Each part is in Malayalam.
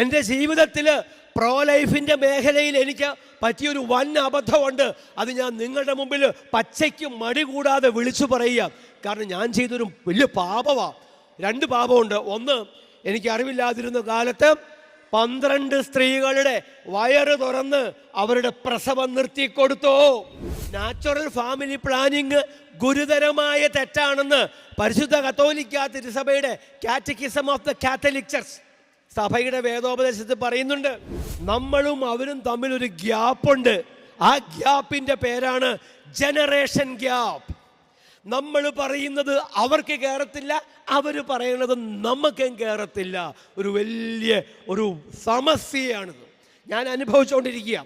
എന്റെ ജീവിതത്തിൽ പ്രോ ലൈഫിന്റെ മേഖലയിൽ എനിക്ക് പറ്റിയൊരു വൻ അബദ്ധമുണ്ട്. അത് ഞാൻ നിങ്ങളുടെ മുമ്പിൽ പച്ചയ്ക്ക് മടി കൂടാതെ വിളിച്ചു പറയുക. കാരണം ഞാൻ ചെയ്തൊരു വലിയ പാപമാണ് രണ്ട് പാപമുണ്ട്. ഒന്ന് എനിക്ക് അറിവില്ലാതിരുന്ന കാലത്ത് പന്ത്രണ്ട് സ്ത്രീകളുടെ വയറ് തുറന്ന് അവരുടെ പ്രസവം നിർത്തിക്കൊടുത്തോ നാച്ചുറൽ ഫാമിലി പ്ലാനിങ് ഗുരുതരമായ തെറ്റാണെന്ന് പരിശുദ്ധ കത്തോലിക്കാ തിരുസഭയുടെ catechism of the Catholic church സഭയുടെ വേദോപദേശത്തിൽ പറയുന്നുണ്ട് നമ്മളും അവരും തമ്മിൽ ഒരു ഗ്യാപ്പുണ്ട് ആ ഗ്യാപ്പിന്റെ പേരാണ് ജനറേഷൻ ഗ്യാപ്പ്. നമ്മൾ പറയുന്നത് അവർക്ക് കയറത്തില്ല അവർ പറയുന്നത് നമുക്കും കയറത്തില്ല ഒരു വലിയ ഒരു സമസ്യയാണിത്. ഞാൻ അനുഭവിച്ചുകൊണ്ടിരിക്കുക.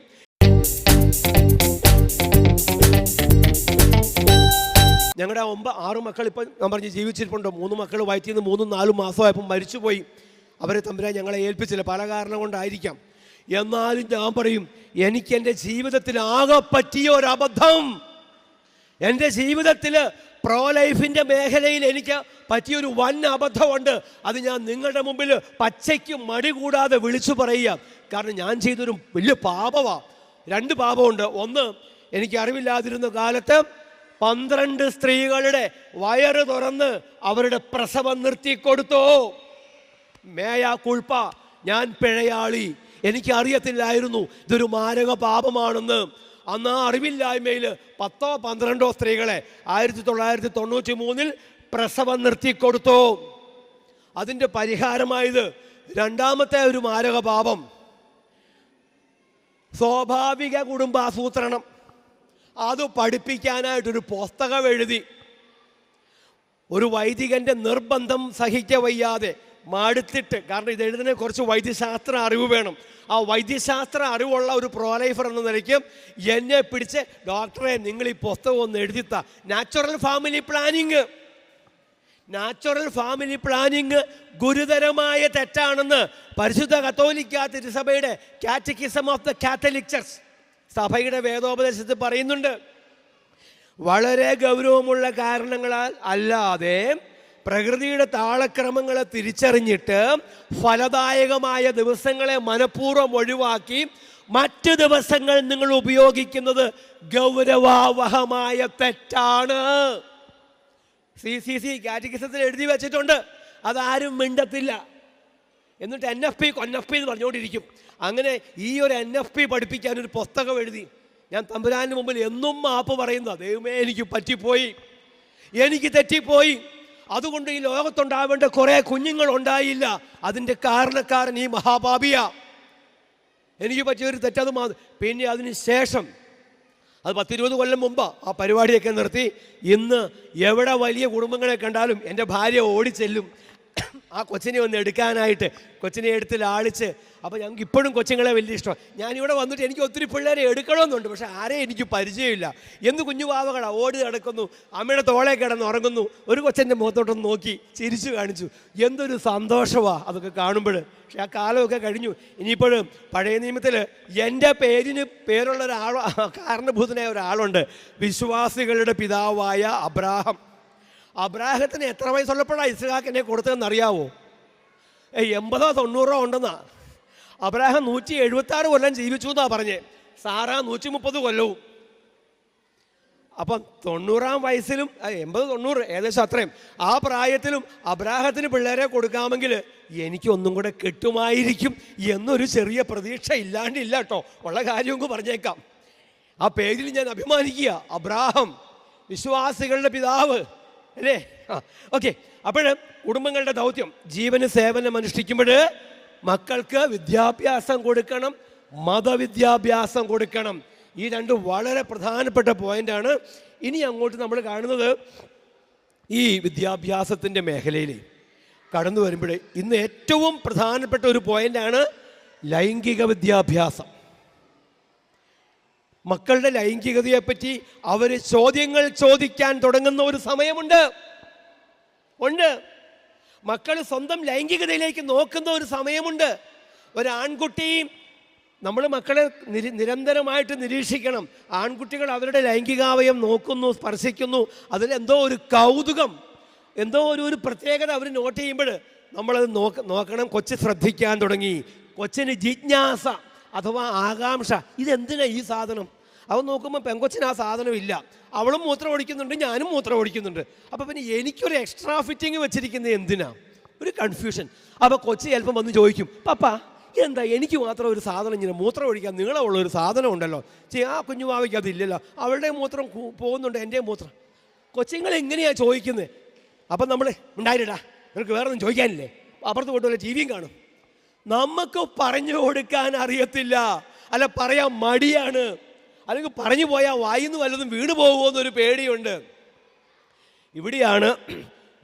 ഞങ്ങളുടെ ഒമ്പ ആറ് മക്കൾ ഇപ്പം ഞാൻ പറഞ്ഞ് ജീവിച്ചിരിപ്പുണ്ടോ മൂന്ന് മക്കൾ വയറ്റിൽ നിന്ന് മൂന്നും നാലും മാസമായപ്പോൾ മരിച്ചുപോയി. അവരെ തമ്പുരാൻ ഞങ്ങളെ ഏൽപ്പിച്ചില്ല. പല കാരണം കൊണ്ടായിരിക്കാം. എന്നാലും ഞാൻ പറയും എനിക്ക് എന്റെ ജീവിതത്തിൽ ആകെ പറ്റിയ ഒരു അബദ്ധം. എന്റെ ജീവിതത്തിൽ പ്രോ ലൈഫിന്റെ മേഖലയിൽ എനിക്ക് പറ്റിയൊരു വൻ അബദ്ധമുണ്ട്. അത് ഞാൻ നിങ്ങളുടെ മുമ്പിൽ പച്ചയ്ക്ക് മടി കൂടാതെ വിളിച്ചു പറയുക. കാരണം ഞാൻ ചെയ്തൊരു വലിയ പാപമാണ് രണ്ട് പാപമുണ്ട്. ഒന്ന് എനിക്ക് അറിവില്ലാതിരുന്ന കാലത്ത് പന്ത്രണ്ട് സ്ത്രീകളുടെ വയറ് തുറന്ന് അവരുടെ പ്രസവം നിർത്തിക്കൊടുത്തു. മേയ കുൾപ്പ ഞാൻ പിഴയാളി. എനിക്ക് അറിയത്തില്ലായിരുന്നു ഇതൊരു മാരക പാപമാണെന്ന്. അന്ന് ആ അറിവില്ലായ്മയിൽ പത്തോ പന്ത്രണ്ടോ സ്ത്രീകളെ ആയിരത്തി തൊള്ളായിരത്തി തൊണ്ണൂറ്റി മൂന്നിൽ പ്രസവം നിർത്തിക്കൊടുത്തു. അതിന്റെ പരിഹാരമായത് രണ്ടാമത്തെ ഒരു മാരക പാപം. സ്വാഭാവിക കുടുംബാസൂത്രണം. അത് പഠിപ്പിക്കാനായിട്ടൊരു പുസ്തകം എഴുതി. ഒരു വൈദികന്റെ നിർബന്ധം സഹിക്ക വയ്യാതെ മടുത്തിട്ട്. കാരണം ഇത് എഴുതുന്ന കുറച്ച് വൈദ്യശാസ്ത്ര അറിവ് വേണം. ആ വൈദ്യശാസ്ത്ര അറിവുള്ള ഒരു പ്രോലൈഫർ എന്ന നിലയ്ക്ക് എന്നെ പിടിച്ച് ഡോക്ടറെ നിങ്ങൾ ഈ പുസ്തകം ഒന്ന് എഴുതിത്ത. Natural family planning natural family planning ഗുരുതരമായ തെറ്റാണെന്ന് പരിശുദ്ധ കത്തോലിക്ക തിരുസഭയുടെ catechism of the Catholic church സഭയുടെ വേദോപദേശത്തിൽ പറയുന്നുണ്ട്. വളരെ ഗൗരവമുള്ള കാരണങ്ങളാൽ അല്ലാതെ പ്രകൃതിയുടെ താളക്രമങ്ങളെ തിരിച്ചറിഞ്ഞിട്ട് ഫലദായകമായ ദിവസങ്ങളെ മനഃപൂർവം ഒഴിവാക്കി മറ്റ് ദിവസങ്ങൾ നിങ്ങൾ ഉപയോഗിക്കുന്നത് ഗൗരവാവഹമായ തെറ്റാണ്. സി സി സി കാറ്റഗിസത്തിൽ എഴുതി വെച്ചിട്ടുണ്ട്. അതാരും മിണ്ടത്തില്ല. എന്നിട്ട് എൻ എഫ് പി കൊൻ എഫ് പി എന്ന് പറഞ്ഞുകൊണ്ടിരിക്കും. അങ്ങനെ ഈ ഒരു എൻ എഫ് പി പഠിപ്പിക്കാൻ ഒരു പുസ്തകം എഴുതി. ഞാൻ തമ്പുരാന് മുമ്പിൽ എന്നും മാപ്പ് പറയുന്നു. ദൈവമേ എനിക്ക് പറ്റിപ്പോയി. എനിക്ക് തെറ്റിപ്പോയി. അതുകൊണ്ട് ഈ ലോകത്തുണ്ടാവേണ്ട കുറേ കുഞ്ഞുങ്ങൾ ഉണ്ടായില്ല അതിന്റെ കാരണക്കാരൻ ഈ മഹാപാപിയ. എനിക്ക് പറ്റിയൊരു തെറ്റത് മാ പിന്നെ അതിന് ശേഷം അത് പത്തിരുപത് കൊല്ലം മുമ്പ് ആ പരിപാടിയൊക്കെ നിർത്തി. ഇന്ന് എവിടെ വലിയ കുടുംബങ്ങളെ കണ്ടാലും എന്റെ ഭാര്യ ഓടിച്ചെല്ലും. ആ കൊച്ചിനെ ഒന്ന് എടുക്കാനായിട്ട് കൊച്ചിനെ എടുത്ത് ലാളിച്ച്. അപ്പോൾ ഞങ്ങൾക്ക് ഇപ്പോഴും കൊച്ചുങ്ങളെ വലിയ ഇഷ്ടമാണ് ഞാനിവിടെ വന്നിട്ട് എനിക്ക് ഒത്തിരി പിള്ളേരെ എടുക്കണമെന്നുണ്ട് പക്ഷേ ആരെയും എനിക്ക് പരിചയമില്ല. എന്ത് കുഞ്ഞു പാവകളാ ഓടി നടക്കുന്നു അമ്മയുടെ തോളെ കിടന്ന് ഉറങ്ങുന്നു. ഒരു കൊച്ചന്റെ മുഖത്തോട്ടൊന്ന് നോക്കി ചിരിച്ചു കാണിച്ചു. എന്തൊരു സന്തോഷമാണ് അതൊക്കെ കാണുമ്പോൾ. പക്ഷെ ആ കാലമൊക്കെ കഴിഞ്ഞു. ഇനിയിപ്പോഴും പഴയ നിയമത്തിൽ എന്റെ പേരിന് പേരുള്ള ഒരാൾ കാരണഭൂതനായ ഒരാളുണ്ട്. വിശ്വാസികളുടെ പിതാവായ അബ്രാഹം. അബ്രാഹത്തിന് എത്ര വയസ്സുള്ളപ്പോഴാണ് ഇസ്ഹാക്കിനെ കൊടുത്തതെന്ന് അറിയാവോ എൺപതോ തൊണ്ണൂറോ ഉണ്ടെന്നാ. അബ്രാഹം നൂറ്റി എഴുപത്തി ആറ് കൊല്ലം ജീവിച്ചു എന്നാ പറഞ്ഞേ. സാറ നൂറ്റി മുപ്പത് കൊല്ലവും. അപ്പം തൊണ്ണൂറാം വയസ്സിലും എൺപത് തൊണ്ണൂറ് ഏകദേശം അത്രയും. ആ പ്രായത്തിലും അബ്രാഹത്തിന് പിള്ളേരെ കൊടുക്കാമെങ്കിൽ എനിക്ക് ഒന്നും കൂടെ കിട്ടുമായിരിക്കും എന്നൊരു ചെറിയ പ്രതീക്ഷ ഇല്ലാണ്ടില്ല കേട്ടോ. ഉള്ള കാര്യമൊക്കെ പറഞ്ഞേക്കാം. ആ പേരിൽ ഞാൻ അഭിമാനിക്കുക. അബ്രാഹം വിശ്വാസികളുടെ പിതാവ്. അല്ലേ? ആ ഓക്കെ. അപ്പോൾ കുടുംബങ്ങളുടെ ദൗത്യം ജീവന് സേവനം അനുഷ്ഠിക്കുമ്പോൾ മക്കൾക്ക് വിദ്യാഭ്യാസം കൊടുക്കണം മതവിദ്യാഭ്യാസം കൊടുക്കണം. ഈ രണ്ട് വളരെ പ്രധാനപ്പെട്ട പോയിന്റാണ്. ഇനി അങ്ങോട്ട് നമ്മൾ കാണുന്നത് ഈ വിദ്യാഭ്യാസത്തിന്റെ മേഖലയിൽ കടന്നു വരുമ്പോൾ ഇന്ന് ഏറ്റവും പ്രധാനപ്പെട്ട ഒരു പോയിന്റാണ് ലൈംഗിക വിദ്യാഭ്യാസം. മക്കളുടെ ലൈംഗികതയെപ്പറ്റി അവർ ചോദ്യങ്ങൾ ചോദിക്കാൻ തുടങ്ങുന്ന ഒരു സമയമുണ്ട്. ഉണ്ട്. മക്കൾ സ്വന്തം ലൈംഗികതയിലേക്ക് നോക്കുന്ന ഒരു സമയമുണ്ട്. ഒരു ആൺകുട്ടി നമ്മൾ മക്കളെ നിരി നിരന്തരമായിട്ട് നിരീക്ഷിക്കണം. ആൺകുട്ടികൾ അവരുടെ ലൈംഗികാവയം നോക്കുന്നു സ്പർശിക്കുന്നു. അതിലെന്തോ ഒരു കൗതുകം എന്തോ ഒരു ഒരു പ്രത്യേകത അവർ നോട്ട് ചെയ്യുമ്പോൾ നമ്മളത് നോക്ക നോക്കണം. കൊച്ചു ശ്രദ്ധിക്കാൻ തുടങ്ങി. കൊച്ചിന് ജിജ്ഞാസ അഥവാ ആകാംക്ഷ. ഇതെന്തിനാ ഈ സാധനം? അവൻ നോക്കുമ്പോൾ പെങ്കൊച്ചിന് ആ സാധനം ഇല്ല. അവളും മൂത്രം ഒഴിക്കുന്നുണ്ട് ഞാനും മൂത്രം ഒഴിക്കുന്നുണ്ട് അപ്പോൾ പിന്നെ എനിക്കൊരു എക്സ്ട്രാ ഫിറ്റിംഗ് വെച്ചിരിക്കുന്നത് എന്തിനാ? ഒരു കൺഫ്യൂഷൻ അപ്പോൾ കൊച്ചി ചിലപ്പം വന്ന് ചോദിക്കും പപ്പ എന്താ എനിക്ക് മാത്രം ഒരു സാധനം ഇങ്ങനെ മൂത്രം ഒഴിക്കാൻ നീളമുള്ള ഒരു സാധനം ഉണ്ടല്ലോ. ചേ ആ കുഞ്ഞുമാവയ്ക്ക് അതില്ലല്ലോ അവളുടെ മൂത്രം പോകുന്നുണ്ട് എന്റെ മൂത്രം. കൊച്ചുങ്ങൾ എങ്ങനെയാണ് ചോദിക്കുന്നത് അപ്പം നമ്മൾ ഉണ്ടായിരടാ നിനക്ക് വേറെ ഒന്നും ചോദിക്കാനില്ലേ? അപ്പുറത്ത് കൊണ്ടുപോലെ ടി വിയും കാണും. നമുക്ക് പറഞ്ഞു കൊടുക്കാൻ അറിയത്തില്ല. അല്ല പറയാൻ മടിയാണ്. അല്ലെങ്കിൽ പറഞ്ഞു പോയാൽ വായിന്ന് വല്ലതും വീണ് പോകുമോ എന്നൊരു പേടിയുണ്ട്. ഇവിടെയാണ്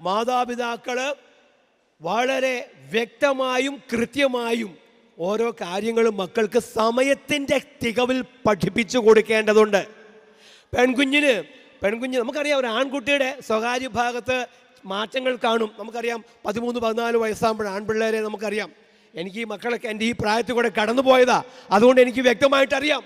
മാതാപിതാക്കൾ വളരെ വ്യക്തമായും കൃത്യമായും ഓരോ കാര്യങ്ങളും മക്കൾക്ക് സമയത്തിന്റെ തികവിൽ പഠിപ്പിച്ചു കൊടുക്കേണ്ടതുണ്ട്. പെൺകുഞ്ഞിന് പെൺകുഞ്ഞ് നമുക്കറിയാം ഒരു ആൺകുട്ടിയുടെ സ്വകാര്യ ഭാഗത്ത് മാറ്റങ്ങൾ കാണും. നമുക്കറിയാം പതിമൂന്ന് പതിനാല് വയസ്സാകുമ്പോൾ ആൺപിള്ളേരെ നമുക്കറിയാം. എനിക്ക് ഈ മക്കളൊക്കെ എന്റെ ഈ പ്രായത്തിൽ കൂടെ കടന്നു പോയതാ അതുകൊണ്ട് എനിക്ക് വ്യക്തമായിട്ടറിയാം.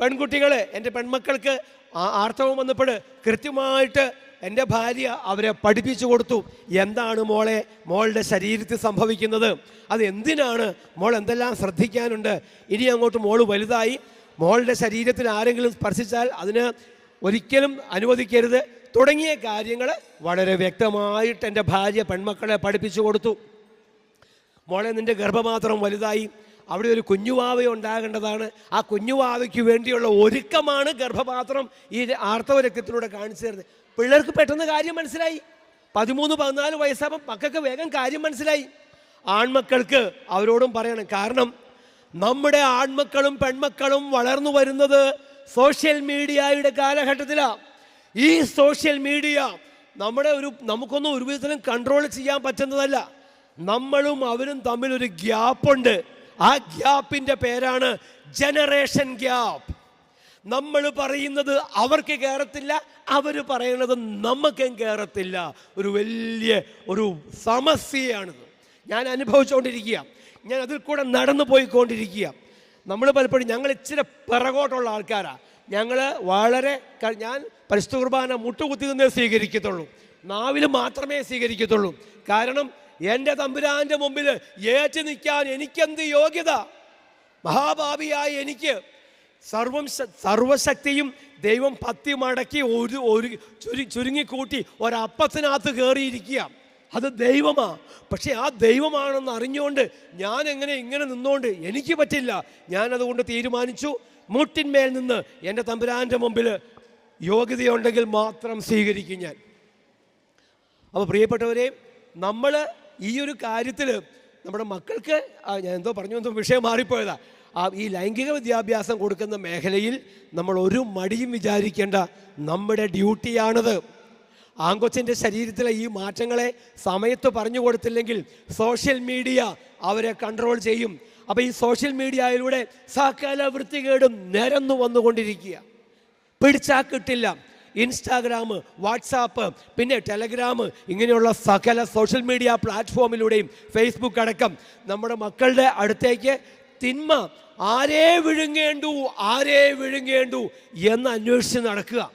പെൺകുട്ടികൾ എന്റെ പെൺമക്കൾക്ക് ആർത്തവം വന്നപ്പോൾ കൃത്യമായിട്ട് എന്റെ ഭാര്യ അവരെ പഠിപ്പിച്ചു കൊടുത്തു. എന്താണ് മോളെ? മോളുടെ ശരീരത്തിൽ സംഭവിക്കുന്നത്. അത് എന്തിനാണ്? മോൾ എന്തെല്ലാം ശ്രദ്ധിക്കാനുണ്ട്? ഇനി അങ്ങോട്ട് മോൾ വലുതായി മോളുടെ ശരീരത്തിൽ ആരെങ്കിലും സ്പർശിച്ചാൽ അതിന് ഒരിക്കലും അനുവദിക്കരുത്. തുടങ്ങിയ കാര്യങ്ങൾ വളരെ വ്യക്തമായിട്ട് എന്റെ ഭാര്യ പെൺമക്കളെ പഠിപ്പിച്ചു കൊടുത്തു. മോളെ നിന്റെ ഗർഭപാത്രം വലുതായി. അവിടെ ഒരു കുഞ്ഞുവാവ ഉണ്ടാകേണ്ടതാണ്. ആ കുഞ്ഞുവാവയ്ക്ക് വേണ്ടിയുള്ള ഒരുക്കമാണ് ഗർഭപാത്രം ഈ ആർത്തവരക്തത്തിലൂടെ കാണിച്ചു തരുന്നത്. പിള്ളേർക്ക് പെട്ടെന്ന് കാര്യം മനസ്സിലായി. പതിമൂന്ന് പതിനാല് വയസ്സാകുമ്പോൾ മക്കൾക്ക് വേഗം കാര്യം മനസ്സിലായി. ആൺമക്കൾക്ക് അവരോടും പറയണം. കാരണം നമ്മുടെ ആൺമക്കളും പെൺമക്കളും വളർന്നു വരുന്നത് സോഷ്യൽ മീഡിയയുടെ കാലഘട്ടത്തിലാണ് ഈ സോഷ്യൽ മീഡിയ നമ്മുടെ ഒരു നമുക്കൊന്നും ഒരു വിധത്തിലും കൺട്രോൾ ചെയ്യാൻ പറ്റുന്നതല്ല. നമ്മളും അവരും തമ്മിൽ ഒരു ഗ്യാപ്പുണ്ട് ആ ഗ്യാപ്പിന്റെ പേരാണ് ജനറേഷൻ ഗ്യാപ്പ്. നമ്മൾ പറയുന്നത് അവർക്ക് കയറത്തില്ല അവർ പറയുന്നത് നമുക്കും കയറത്തില്ല ഒരു വലിയ ഒരു സമസ്യയാണിത്. ഞാൻ അനുഭവിച്ചുകൊണ്ടിരിക്കുക ഞാൻ അതിൽ കൂടെ നടന്നു പോയിക്കൊണ്ടിരിക്കുക. നമ്മൾ പലപ്പോഴും ഞങ്ങൾ ഇച്ചിരി പിറകോട്ടുള്ള ആൾക്കാരാണ് ഞങ്ങൾ വളരെ ഞാൻ പരിശുദ്ധ കുർബാന മുട്ടുകുത്തി നിന്നേ സ്വീകരിക്കത്തുള്ളൂ. നാവിൽ മാത്രമേ സ്വീകരിക്കത്തുള്ളൂ. കാരണം എന്റെ തമ്പുരാന്റെ മുമ്പിൽ ഏറ്റു നിൽക്കാൻ എനിക്കെന്ത് യോഗ്യത? മഹാഭാവിയായ എനിക്ക് സർവം സർവശക്തിയും ദൈവം പത്തി മടക്കി ഒരു ഒരു ചുരു ചുരുങ്ങിക്കൂട്ടി ഒരപ്പത്തിനകത്ത് കയറിയിരിക്കുക അത് ദൈവമാ. പക്ഷേ ആ ദൈവമാണെന്ന് അറിഞ്ഞുകൊണ്ട് ഞാൻ എങ്ങനെ ഇങ്ങനെ നിന്നുകൊണ്ട് എനിക്ക് പറ്റില്ല. ഞാൻ അതുകൊണ്ട് തീരുമാനിച്ചു. മുട്ടിന്മേൽ നിന്ന് എന്റെ തമ്പുരാന്റെ മുമ്പിൽ യോഗ്യതയുണ്ടെങ്കിൽ മാത്രം സ്വീകരിക്കും ഞാൻ. അപ്പോൾ പ്രിയപ്പെട്ടവരെ നമ്മൾ ഈ ഒരു കാര്യത്തിൽ നമ്മുടെ മക്കൾക്ക് ഞാൻ എന്തോ പറഞ്ഞു എന്തോ വിഷയം മാറിപ്പോയതാ. ആ ഈ ലൈംഗിക വിദ്യാഭ്യാസം കൊടുക്കുന്ന മേഖലയിൽ നമ്മൾ ഒരു മടിയും വിചാരിക്കേണ്ട നമ്മുടെ ഡ്യൂട്ടിയാണത്. ആങ്കൊച്ചിന്റെ ശരീരത്തിലെ ഈ മാറ്റങ്ങളെ സമയത്ത് പറഞ്ഞു കൊടുത്തില്ലെങ്കിൽ സോഷ്യൽ മീഡിയ അവരെ കൺട്രോൾ ചെയ്യും. അപ്പോൾ ഈ സോഷ്യൽ മീഡിയയിലൂടെ സകല വൃത്തികേടും നിരന്നു വന്നുകൊണ്ടിരിക്കുക. പിടിച്ചാൽ കിട്ടില്ല. ഇൻസ്റ്റാഗ്രാം വാട്സാപ്പ് പിന്നെ ടെലഗ്രാം ഇങ്ങനെയുള്ള സകല സോഷ്യൽ മീഡിയ പ്ലാറ്റ്ഫോമിലൂടെയും ഫേസ്ബുക്ക് അടക്കം നമ്മുടെ മക്കളുടെ അടുത്തേക്ക് തിന്മ ആരേ വിഴുങ്ങേണ്ടു ആരേ വിഴുങ്ങേണ്ടു എന്ന് അന്വേഷിച്ച് നടക്കുക.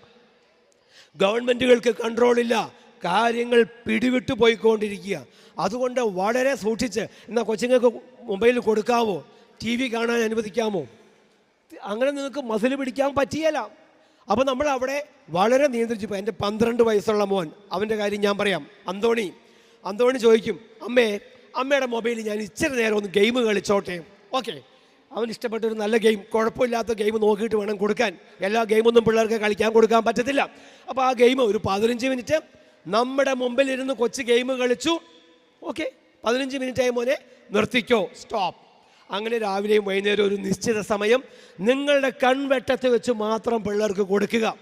ഗവൺമെന്റുകൾക്ക് കൺട്രോളില്ല കാര്യങ്ങൾ പിടിവിട്ടു പോയിക്കൊണ്ടിരിക്കുക. അതുകൊണ്ട് വളരെ സൂക്ഷിച്ച് എന്നാൽ കൊച്ചുങ്ങൾക്ക് മൊബൈൽ കൊടുക്കാമോ ടി വി കാണാൻ അനുവദിക്കാമോ? അങ്ങനെ നിങ്ങൾക്ക് മസിൽ പിടിക്കാൻ പറ്റിയല്ല അപ്പോൾ നമ്മൾ അവിടെ വളരെ നിയന്ത്രിച്ചു എന്റെ പന്ത്രണ്ട് വയസ്സുള്ള മോൻ അവന്റെ കാര്യം ഞാൻ പറയാം. അന്തോണി അന്തോണി ചോദിക്കും അമ്മേ അമ്മയുടെ മൊബൈലിൽ ഞാൻ ഇച്ചിരി നേരം ഒന്ന് ഗെയിം കളിച്ചോട്ടെ? ഓക്കെ. അവൻ ഇഷ്ടപ്പെട്ട ഒരു നല്ല ഗെയിം കുഴപ്പമില്ലാത്ത ഗെയിം നോക്കിയിട്ട് വേണം കൊടുക്കാൻ. എല്ലാ ഗെയിമൊന്നും പിള്ളേർക്ക് കളിക്കാൻ കൊടുക്കാൻ പറ്റത്തില്ല. അപ്പോൾ ആ ഗെയിം ഒരു പതിനഞ്ച് മിനിറ്റ് നമ്മുടെ മുമ്പിലിരുന്ന് കൊച്ചു ഗെയിം കളിച്ചു. ഓക്കെ പതിനഞ്ച് മിനിറ്റ് ആയി മോനെ നിർത്തിക്കോ സ്റ്റോപ്പ്. അങ്ങനെ രാവിലെയും വൈകുന്നേരം ഒരു നിശ്ചിത സമയം നിങ്ങളുടെ കൺവെട്ടത്ത് വെച്ച് മാത്രം പിള്ളേർക്ക് കൊടുക്കുക.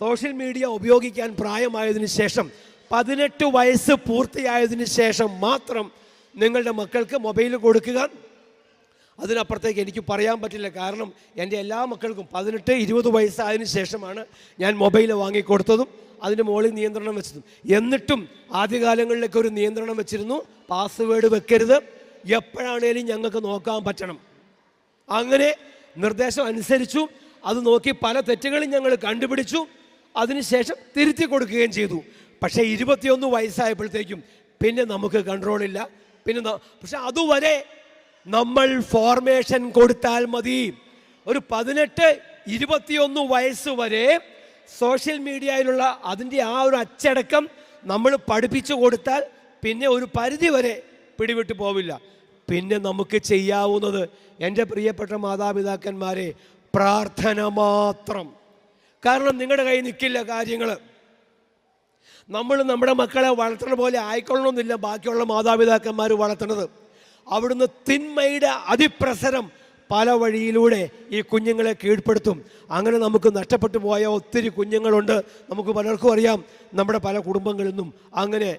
സോഷ്യൽ മീഡിയ ഉപയോഗിക്കാൻ പ്രായമായതിനു ശേഷം പതിനെട്ട് വയസ്സ് പൂർത്തിയായതിനു ശേഷം മാത്രം നിങ്ങളുടെ മക്കൾക്ക് മൊബൈൽ കൊടുക്കുക. അതിനപ്പുറത്തേക്ക് എനിക്ക് പറയാൻ പറ്റില്ല. കാരണം എന്റെ എല്ലാ മക്കൾക്കും പതിനെട്ട് ഇരുപത് വയസ്സായതിനു ശേഷമാണ് ഞാൻ മൊബൈൽ വാങ്ങിക്കൊടുത്തതും അതിന്റെ മുകളിൽ നിയന്ത്രണം വെച്ചതും. എന്നിട്ടും ആദ്യകാലങ്ങളിലൊക്കെ ഒരു നിയന്ത്രണം വെച്ചിരുന്നു. പാസ്വേഡ് വെക്കരുത്. എപ്പോഴാണേലും ഞങ്ങൾക്ക് നോക്കാൻ പറ്റണം. അങ്ങനെ നിർദ്ദേശം അനുസരിച്ചു അത് നോക്കി പല തെറ്റുകളും ഞങ്ങൾ കണ്ടുപിടിച്ചു അതിനുശേഷം തിരുത്തി കൊടുക്കുകയും ചെയ്തു. പക്ഷേ ഇരുപത്തിയൊന്ന് വയസ്സായപ്പോഴത്തേക്കും പിന്നെ നമുക്ക് കൺട്രോളില്ല പിന്നെ പക്ഷെ അതുവരെ നമ്മൾ ഫോർമേഷൻ കൊടുത്താൽ മതി. ഒരു പതിനെട്ട് ഇരുപത്തിയൊന്ന് വയസ്സ് വരെ സോഷ്യൽ മീഡിയയിലുള്ള അതിന്റെ ആ ഒരു അച്ചടക്കം നമ്മൾ പഠിപ്പിച്ചു കൊടുത്താൽ പിന്നെ ഒരു പരിധി വരെ പിടിവിട്ട് പോവില്ല. പിന്നെ നമുക്ക് ചെയ്യാവുന്നത് എന്റെ പ്രിയപ്പെട്ട മാതാപിതാക്കന്മാരെ പ്രാർത്ഥന മാത്രം. കാരണം നിങ്ങളുടെ കയ്യിൽ നിൽക്കില്ല കാര്യങ്ങൾ നമ്മൾ നമ്മുടെ മക്കളെ വളർത്തണ പോലെ ആയിക്കൊള്ളണമെന്നില്ല ബാക്കിയുള്ള മാതാപിതാക്കന്മാർ വളർത്തണത് അവിടുന്ന് തിന്മയുടെ അതിപ്രസരം പല വഴിയിലൂടെ ഈ കുഞ്ഞുങ്ങളെ കീഴ്പ്പെടുത്തും. അങ്ങനെ നമുക്ക് നഷ്ടപ്പെട്ടു പോയ ഒത്തിരി കുഞ്ഞുങ്ങളുണ്ട്. നമുക്ക് പലർക്കും അറിയാം നമ്മുടെ പല കുടുംബങ്ങളിൽ നിന്നും അങ്ങനെ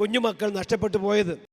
കുഞ്ഞുമക്കൾ നഷ്ടപ്പെട്ടു പോയത്.